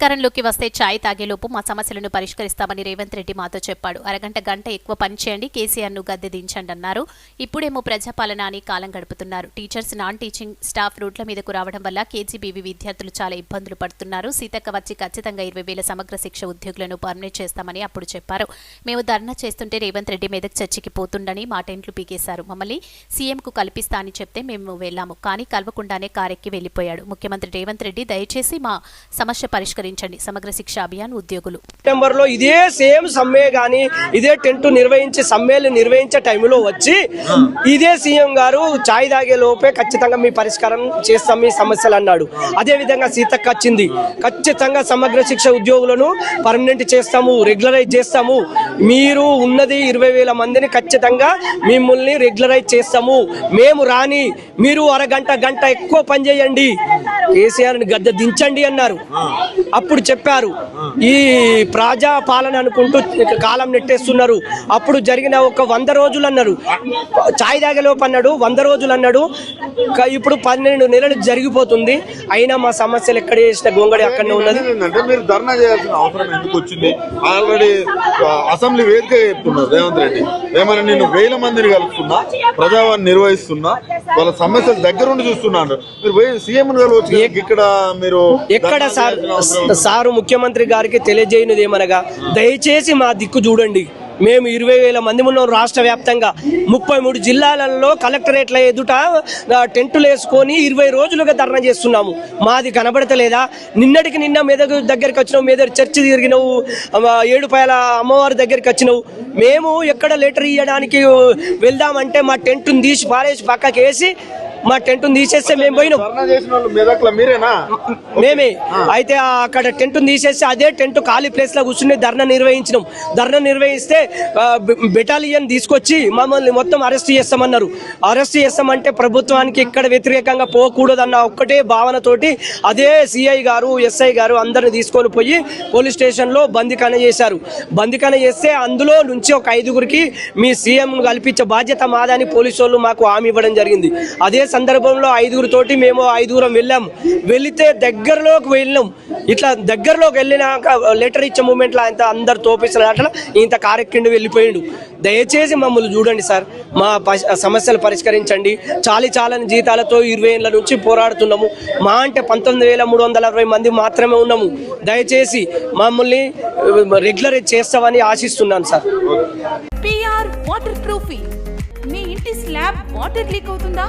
అధికారంలోకి వస్తే ఛాయ్ తాగేలోపు మా సమస్యలను పరిష్కరిస్తామని రేవంత్ రెడ్డి మాతో చెప్పాడు. అరగంట గంట ఎక్కువ పని చేయండి కేసీఆర్ను గద్దె దించండి అన్నారు. ఇప్పుడేమో ప్రజాపాలన అని కాలం గడుపుతున్నారు. టీచర్స్ నాన్ టీచింగ్ స్టాఫ్ రోడ్ల మీదకు రావడం వల్ల కేజీబీవీ విద్యార్థులు చాలా ఇబ్బందులు పడుతున్నారు. సీతక్క వచ్చి ఖచ్చితంగా ఇరవై వేల సమగ్ర శిక్ష ఉద్యోగులను పర్మనెంట్ చేస్తామని అప్పుడు చెప్పారు. మేము ధర్నా చేస్తుంటే రేవంత్ రెడ్డి మీదకు చర్చికి పోతుండని మా టెంట్లు పీకేశారు. మమ్మల్ని సీఎంకు కల్పిస్తా అని చెప్తే మేము వెళ్ళాము కానీ కలవకుండానే కారెక్కి వెళ్ళిపోయాడు ముఖ్యమంత్రి రేవంత్ రెడ్డి దయచేసి మా సమస్య వివరించండి. సమగ్ర శిక్ష అభియాన్ ఉద్యోగులు. సెప్టెంబర్లో ఇదే సేమ్ సమ్మె కానీ ఇదే టెంట్ నిర్వహించి సమ్మెలు నిర్వహించే టైంలో వచ్చి ఇదే సీఎం గారు చాయ్ తాగే లోపే ఖచ్చితంగా మీ పరిష్కారం చేస్తాం మీ సమస్యలు అన్నాడు. అదే విధంగా సీతక్క వచ్చింది. ఖచ్చితంగా సమగ్ర శిక్ష ఉద్యోగులను పర్మనెంట్ చేస్తాము రెగ్యులరైజ్ చేస్తాము. మీరు ఉన్నది ఇరవై వేల మందిని ఖచ్చితంగా మిమ్మల్ని రెగ్యులరైజ్ చేస్తాము. మేము రాని మీరు అరగంట గంట ఎక్కువ పని చేయండి. కేసీఆర్ని గద్దె దించండి అన్నారు. అప్పుడు చెప్పారు. ఈ ప్రజా పాలన అనుకుంటూ కాలం నెట్టేస్తున్నారు. అప్పుడు జరిగిన ఒక వంద రోజులు అన్నారు చాయ్ తాగేలోపు అన్నాడు వంద రోజులు అన్నాడు ఇప్పుడు పన్నెండు నెలలు జరిగిపోతుంది. అయినా మా సమస్యలు ఎక్కడ చేసిన గొంగడి అక్కడనే ఉన్నది. మీరు ధర్నా చేయాల్సిన అవసరం ఎందుకు వచ్చింది? ఆల్రెడీ అసెంబ్లీ వేదిక చెప్తున్నారు రేవంత్ రెడ్డి. ఏమైనా నేను వేల మందిని కలుపుతున్నా ప్రజావాన్ని నిర్వహిస్తున్నా వాళ్ళ సమస్యలు దగ్గరుండి చూస్తున్నాను మీరు పోయి సీఎం ఇక్కడ మీరు ఎక్కడ సార్. సారు ముఖ్యమంత్రి గారికి తెలియజేయనిది ఏమనగా దయచేసి మా దిక్కు చూడండి మేము ఇరవై వేల మంది ఉన్నాం రాష్ట్ర వ్యాప్తంగా. ముప్పై మూడు జిల్లాలలో కలెక్టరేట్ల ఎదుట టెంటులు వేసుకొని ఇరవై రోజులుగా ధర్నా చేస్తున్నాము. మాది కనబడతలేదా? నిన్నటికి నిన్న మెదక్ దగ్గరికి వచ్చినావు మెదక్ చర్చి తిరిగినావు ఏడుపాయల అమ్మవారి దగ్గరికి వచ్చినావు. మేము ఎక్కడ లెటర్ ఇవ్వడానికి వెళ్దామంటే మా టెంటును తీసి పారేసి పక్కకి వేసి మా టెంటును తీసేస్తే మేము పోయినాం. మేమే. అయితే అక్కడ టెంట్ తీసేసి అదే టెంట్ ఖాళీ ప్లేస్లో కూర్చుని ధర్నా నిర్వహించినాం. ధర్నా నిర్వహిస్తే బెటాలియన్ తీసుకొచ్చి మమ్మల్ని మొత్తం అరెస్ట్ చేస్తామన్నారు. అరెస్ట్ చేస్తామంటే ప్రభుత్వానికి ఇక్కడ వ్యతిరేకంగా పోకూడదన్న ఒక్కటే భావనతోటి అదే సిఐ గారు ఎస్ఐ గారు అందరిని తీసుకొని పోయి పోలీస్ స్టేషన్లో బందికాన చేశారు. బందికాన చేస్తే అందులో నుంచి ఒక ఐదుగురికి మీ సీఎం కల్పించే బాధ్యత మాదని పోలీసు వాళ్ళు మాకు హామీ ఇవ్వడం జరిగింది. అదే సందర్భంలో ఐదుగురితోటి మేము ఐదుగురం వెళ్ళాం. వెళితే దగ్గరలోకి వెళ్ళాం ఇట్లా దగ్గరలోకి వెళ్ళినాక లెటర్ ఇచ్చే మూమెంట్లో ఆయన అందరు తోపిస్తున్న అట్లా ఇంత కారెక్కిండి వెళ్ళిపోయిండు. దయచేసి మమ్మల్ని చూడండి సార్. మా సమస్యలు పరిష్కరించండి. చాలి చాలని జీతాలతో ఇరవై ఏళ్ళ నుంచి పోరాడుతున్నాము. మా అంటే పంతొమ్మిది వేల మూడు వందల అరవై మంది మాత్రమే ఉన్నాము. దయచేసి మమ్మల్ని రెగ్యులర్ చేస్తామని ఆశిస్తున్నాను సార్. పిఆర్ వాటర్ ప్రూఫింగ్ మీ ఇంటి స్లాబ్ వాటర్ లీక్ అవుతుందా?